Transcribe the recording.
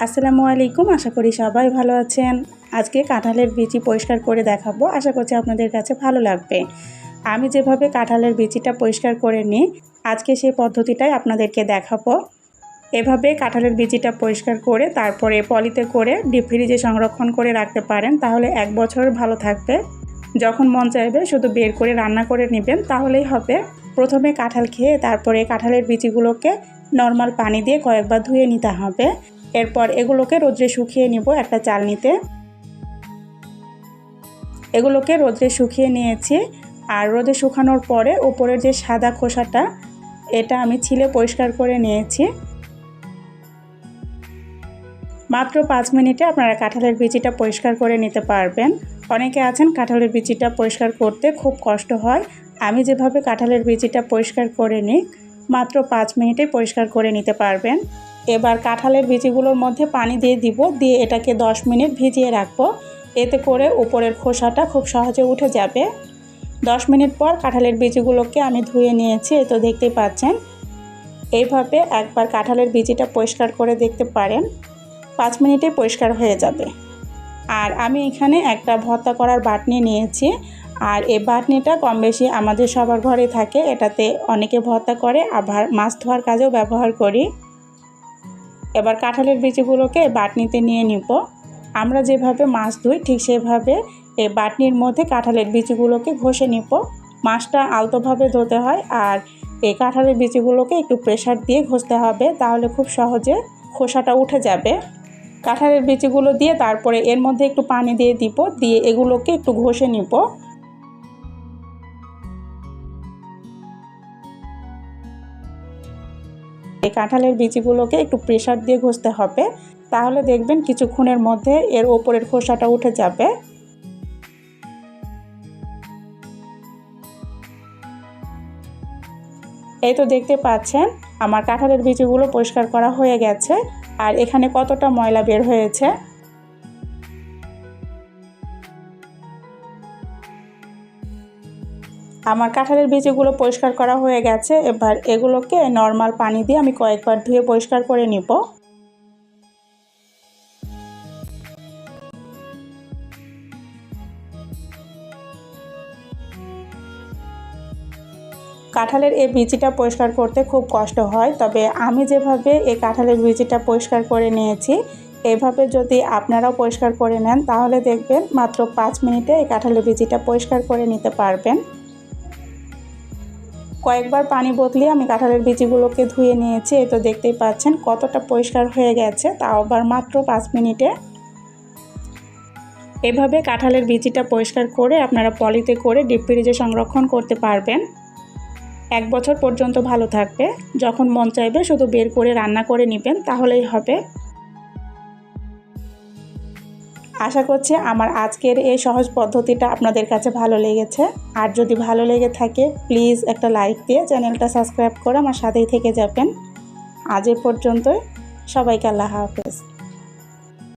আসসালামু আলাইকুম, আশা করি সবাই ভালো আছেন। আজকে কাঁঠালের বিচি পরিষ্কার করে দেখাবো, আশা করছি আপনাদের কাছে ভালো লাগবে। আমি যেভাবে কাঁঠালের বিচিটা পরিষ্কার করে নিই, আজকে সেই পদ্ধতিটাই আপনাদেরকে দেখাবো। এভাবে কাঁঠালের বিচিটা পরিষ্কার করে, তারপরে পলিতে করে ডিপ ফ্রিজে সংরক্ষণ করে রাখতে পারেন, তাহলে এক বছর ভালো থাকবে। যখন মন চাইবে, শুধু বের করে রান্না করে নেবেন, তাহলেই হবে। প্রথমে কাঁঠাল খেয়ে, তারপরে কাঁঠালের বিচিগুলোকে নর্মাল পানি দিয়ে কয়েকবার ধুয়ে নিতে হবে। এরপর এগুলোকে রোদ্রে শুকিয়ে নিব একটা চালনিতে। এগুলোকে রোদ্রে শুকিয়ে নিয়েছি আর রোদে শুকানোর পরে উপরের যে সাদা খোসাটা, এটা আমি ছিলে পরিষ্কার করে নিয়েছি। মাত্র পাঁচ মিনিটে আপনারা কাঁঠালের বিচিটা পরিষ্কার করে নিতে পারবেন। অনেকে আছেন কাঁঠালের বিচিটা পরিষ্কার করতে খুব কষ্ট হয়। আমি যেভাবে কাঁঠালের বিচিটা পরিষ্কার করে নিই মাত্র পাঁচ মিনিটে পরিষ্কার করে নিতে পারবেন। এবার কাঁঠালের বিচিগুলোর মধ্যে পানি দিয়ে দিব, দিয়ে এটাকে 10 মিনিট ভিজিয়ে রাখব। এতে করে উপরের খোসাটা খুব সহজে উঠে যাবে। 10 মিনিট পর কাঁঠালের বিচিগুলোকে আমি ধুয়ে নিয়েছি, এই তো দেখতেই পাচ্ছেন। এইভাবে একবার কাঁঠালের বিচিটা পরিষ্কার করে দেখতে পারেন। পাঁচ মিনিটে পরিষ্কার হয়ে যাবে। আর আমি এখানে একটা ভর্তা করার বাটনি নিয়েছি। আর এ বাটনিটা কম বেশি আমাদের সবার ঘরে থাকে, এটাতে অনেকে ভর্তা করে, আবার মাছ ধোয়ার কাজেও ব্যবহার করি। এবার কাঁঠালের বিচিগুলোকে বাটনিতে নিয়ে নিব। আমরা যেভাবে মাছ ধুই, ঠিক সেভাবে এই বাটনির মধ্যে কাঁঠালের বিচিগুলোকে ঘষে নিব। মাছটা আলতোভাবে ধুতে হয় আর এই কাঁঠালের বিচিগুলোকে একটু প্রেশার দিয়ে ঘষতে হবে, তাহলে খুব সহজে খোসাটা উঠে যাবে। কাঁঠালের বিচিগুলো দিয়ে তারপরে এর মধ্যে একটু পানি দিয়ে দিব, দিয়ে এগুলোকে একটু ঘষে নিব। এই কাঁঠালের বিচিগুলোকে একটু প্রেশার দিয়ে ঘষতে হবে। তাহলে দেখবেন কিছুক্ষণের মধ্যে এর ওপরের খোসাটা উঠে যাবে। এই তো দেখতে পাচ্ছেন, আমার কাঁঠালের বিচিগুলো পরিষ্কার করা হয়ে গেছে। আর এখানে কতটা ময়লা বের হয়েছে? আমার কাঁঠালের বীজগুলো পরিষ্কার করা হয়ে গেছে, এবার এগুলোকে নর্মাল পানি দিয়ে আমি কয়েকবার ধুয়ে পরিষ্কার করে নিব। কাঁঠালের এই বিচিটা পরিষ্কার করতে খুব কষ্ট হয়, তবে আমি যেভাবে এই কাঁঠালের বিচিটা পরিষ্কার করে নিয়েছি, এভাবে যদি আপনারাও পরিষ্কার করে নেন, তাহলে দেখবেন মাত্র পাঁচ মিনিটে এই কাঁঠালের বিচিটা পরিষ্কার করে নিতে পারবেন। কয়েকবার পানি বদলিয়ে আমি কাঁঠালের বিচিগুলোকে ধুয়ে নিয়েছি। এই তো দেখতেই পাচ্ছেন কতটা পরিষ্কার হয়ে গেছে, তাও আবার মাত্র পাঁচ মিনিটে। এভাবে কাঁঠালের বিচিটা পরিষ্কার করে আপনারা পলিতে করে ডিপ ফ্রিজে সংরক্ষণ করতে পারবেন। এক বছর পর্যন্ত ভালো থাকবে। যখন মন চাইবে শুধু বের করে রান্না করে নেবেন, তাহলেই হবে। আশা করছি আমার আজকের এই সহজ পদ্ধতিটা আপনাদের কাছে ভালো লেগেছে। আর যদি ভালো লেগে থাকে প্লিজ একটা লাইক দিয়ে চ্যানেলটা সাবস্ক্রাইব করে আমার সাথেই থেকে যাবেন। আজ এ পর্যন্তই। সবাইকে আল্লাহ হাফেজ।